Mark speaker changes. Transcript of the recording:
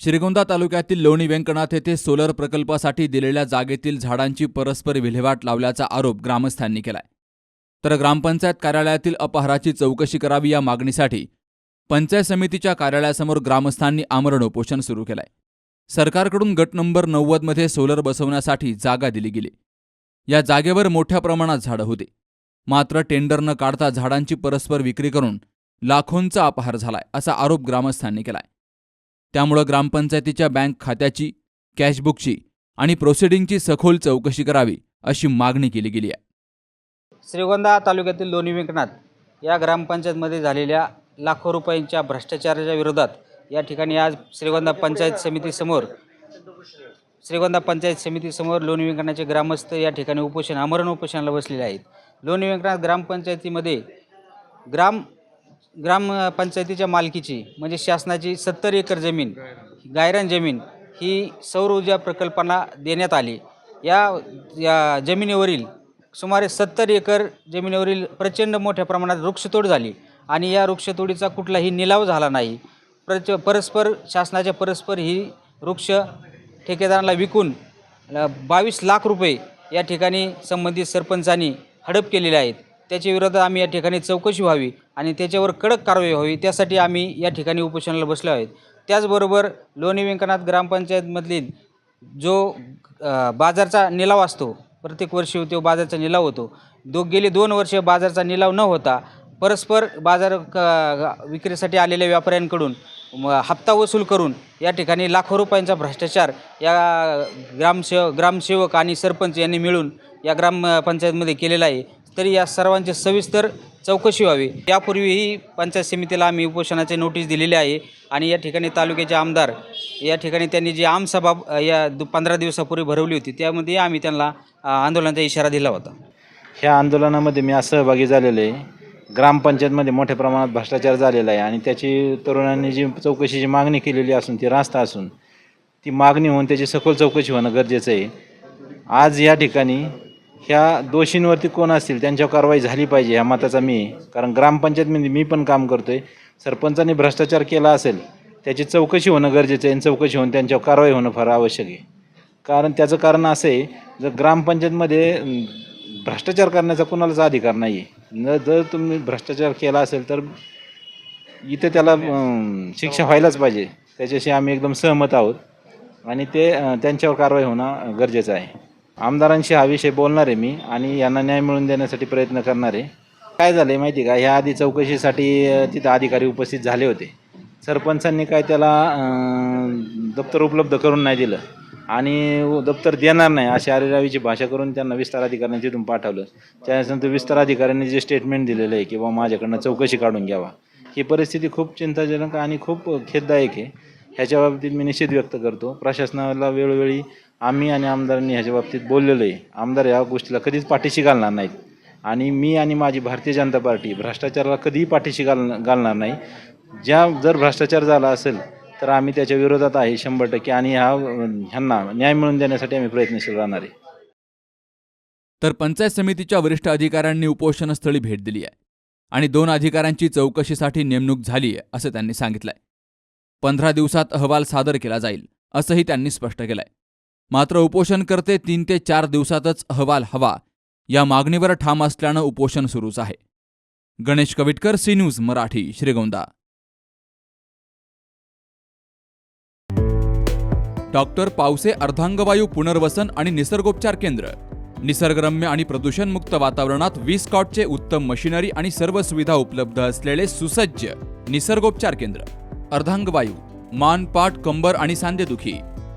Speaker 1: श्रीगोंदा तालुक्यातील लोणी व्यंकनाथ येथे सोलर प्रकल्पासाठी दिलेल्या जागेतील झाडांची परस्पर विल्हेवाट लावल्याचा आरोप ग्रामस्थांनी केलाय. तर ग्रामपंचायत कार्यालयातील अपहाराची चौकशी करावी या मागणीसाठी पंचायत समितीच्या कार्यालयासमोर ग्रामस्थांनी आमरण उपोषण सुरू केलंय. सरकारकडून गट नंबर नव्वदमध्ये सोलर बसवण्यासाठी जागा दिली गेली. या जागेवर मोठ्या प्रमाणात झाडं होती. मात्र टेंडर न काढता झाडांची परस्पर विक्री करून लाखोंचा अपहार झालाय असा आरोप ग्रामस्थांनी केलाय. त्यामुळं ग्रामपंचायतीच्या बँक खात्याची कॅशबुकची आणि प्रोसिडिंगची सखोल चौकशी करावी अशी मागणी केली गेली आहे.
Speaker 2: श्रीगोंदा तालुक्यातील लोणी व्यंकनाथ या ग्रामपंचायतमध्ये झालेल्या लाखो रुपयांच्या भ्रष्टाचाराच्या विरोधात या ठिकाणी आज श्रीगोंदा पंचायत समितीसमोर श्रीगोंदा पंचायत समितीसमोर लोणी व्यंकनाथचे ग्रामस्थ या ठिकाणी उपोषण आमरण उपोषणाला बसलेले आहेत. लोणी व्यंकनाथ ग्रामपंचायतीमध्ये ग्राम ग्रामपंचायतीच्या मालकीची म्हणजे शासनाची सत्तर एकर जमीन गायरान जमीन ही सौर ऊर्जा प्रकल्पांना देण्यात आली. या या जमिनीवरील सुमारे सत्तर एकर जमिनीवरील प्रचंड मोठ्या प्रमाणात वृक्षतोड झाली आणि या वृक्षतोडीचा कुठलाही निलाव झाला नाही. प्रच परस्पर शासनाच्या परस्पर ही वृक्ष ठेकेदारांना विकून बावीस लाख रुपये या ठिकाणी संबंधित सरपंचांनी हडप केलेले आहेत. त्याच्या विरोधात आम्ही या ठिकाणी चौकशी व्हावी आणि त्याच्यावर कडक कारवाई व्हावी त्यासाठी आम्ही या ठिकाणी उपोषणाला बसलो आहेत. त्याचबरोबर लोणी व्यंकनाथ ग्रामपंचायतमधील जो बाजारचा निलाव असतो प्रत्येक वर्षी तो बाजारचा निलाव होतो. दो गेली दोन वर्ष बाजारचा निलाव न होता परस्पर बाजार क विक्रीसाठी आलेल्या व्यापाऱ्यांकडून हप्ता वसूल करून या ठिकाणी लाखो रुपयांचा भ्रष्टाचार या ग्रामसेव ग्रामसेवक आणि सरपंच यांनी मिळून या ग्रामपंचायतमध्ये केलेला आहे. तरी या सर्वांची सविस्तर चौकशी व्हावी. यापूर्वीही पंचायत समितीला आम्ही उपोषणाचे नोटीस दिलेली आहे आणि या ठिकाणी तालुक्याचे आमदार या ठिकाणी त्यांनी जी आमसभा या दु पंधरा दिवसापूर्वी भरवली होती त्यामध्ये आम्ही त्यांना आंदोलनाचा इशारा दिला होता.
Speaker 3: ह्या आंदोलनामध्ये मी आज सहभागी झालेलो आहे. ग्रामपंचायतमध्ये मोठ्या प्रमाणात भ्रष्टाचार झालेला आहे आणि त्याची तरुणांनी जी चौकशीची मागणी केलेली असून ती रास्ता असून ती मागणी होऊन त्याची सखोल चौकशी होणं गरजेचं आहे. आज या ठिकाणी ह्या दोषींवरती कोण असतील त्यांच्यावर कारवाई झाली पाहिजे ह्या मताचा मी. कारण ग्रामपंचायतमध्ये म्हणजे मी पण काम करतो आहे सरपंचांनी भ्रष्टाचार केला असेल त्याची चौकशी होणं गरजेचं आहे आणि चौकशी होऊन त्यांच्यावर कारवाई होणं फार आवश्यक आहे. कारण त्याचं कारण असं आहे जर ग्रामपंचायतमध्ये भ्रष्टाचार करण्याचा कोणालाच अधिकार नाही आहे न जर तुम्ही भ्रष्टाचार केला असेल तर इथे त्याला शिक्षा व्हायलाच पाहिजे. त्याच्याशी आम्ही एकदम सहमत आहोत. आणि ते त्यांच्यावर कारवाई होणं गरजेचं आहे. आमदारांशी हा विषय बोलणार आहे मी आणि यांना न्याय मिळवून देण्यासाठी प्रयत्न करणार आहे. काय झालं आहे माहिती आहे का? ह्या आधी चौकशीसाठी तिथं अधिकारी उपस्थित झाले होते. सरपंचांनी काय त्याला दप्तर उपलब्ध करून नाही दिलं आणि दप्तर देणार नाही अशी आरेरावीची भाषा करून त्यांना विस्तार अधिकाऱ्यांनी तिथून पाठवलं. त्यानंतर विस्तार अधिकाऱ्यांनी जे स्टेटमेंट दिलेलं आहे की बाबा माझ्याकडनं चौकशी काढून घ्यावा. ही परिस्थिती खूप चिंताजनक आणि खूप खेददायक आहे. ह्याच्या बाबतीत मी निषेध व्यक्त करतो. प्रशासनाला वेळोवेळी आम्ही आणि आमदारांनी ह्याच्या बाबतीत बोललेलो आहे आमदार या गोष्टीला कधीच पाठीशी घालणार नाहीत. आणि मी आणि माझी भारतीय जनता पार्टी भ्रष्टाचाराला कधीही पाठीशी घाल घालणार नाही. ज्या जर भ्रष्टाचार झाला असेल तर आम्ही त्याच्या विरोधात आहे शंभर टक्के आणि ह्या ह्यांना न्याय मिळवून देण्यासाठी आम्ही प्रयत्नशील राहणार आहे.
Speaker 1: तर पंचायत समितीच्या वरिष्ठ अधिकाऱ्यांनी उपोषणस्थळी भेट दिली आहे. आणि दोन अधिकाऱ्यांची चौकशीसाठी नेमणूक झाली आहे असं त्यांनी सांगितलंय. पंधरा दिवसात अहवाल सादर केला जाईल असंही त्यांनी स्पष्ट केलंय. मात्र उपोषणकर्ते तीन ते चार दिवसातच अहवाल हवा. या मागणीवर ठाम असल्यानं उपोषण सुरूच आहे. Ganesh Kavitkar C news Marathi Shrigonda. Doctor Pawase अर्धांगवायू पुनर्वसन आणि निसर्गोपचार केंद्र. निसर्गरम्य आणि प्रदूषणमुक्त वातावरणात वीस कॉटचे उत्तम मशिनरी आणि सर्व सुविधा उपलब्ध असलेले सुसज्ज निसर्गोपचार केंद्र. अर्धांगवायू मान पाठ कंबर आणि सांधेदुखी.